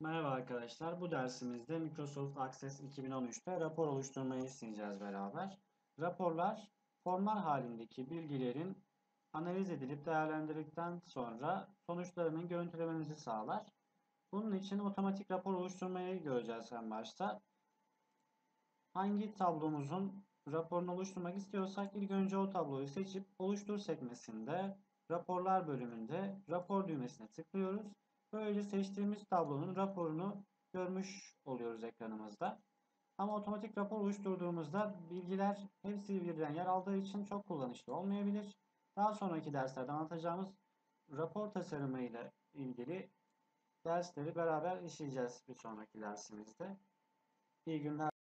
Merhaba arkadaşlar. Bu dersimizde Microsoft Access 2013'te rapor oluşturmayı isteyeceğiz beraber. Raporlar formal halindeki bilgilerin analiz edilip değerlendirdikten sonra sonuçlarının görüntülemenizi sağlar. Bunun için otomatik rapor oluşturmayı göreceğiz en başta. Hangi tablomuzun raporunu oluşturmak istiyorsak ilk önce o tabloyu seçip oluştur sekmesinde raporlar bölümünde rapor düğmesine tıklıyoruz. Böylece seçtiğimiz tablonun raporunu görmüş oluyoruz ekranımızda. Ama otomatik rapor oluşturduğumuzda bilgiler hepsi birden yer aldığı için çok kullanışlı olmayabilir. Daha sonraki derslerde anlatacağımız rapor tasarımı ile ilgili dersleri beraber işleyeceğiz bir sonraki dersimizde. İyi günler.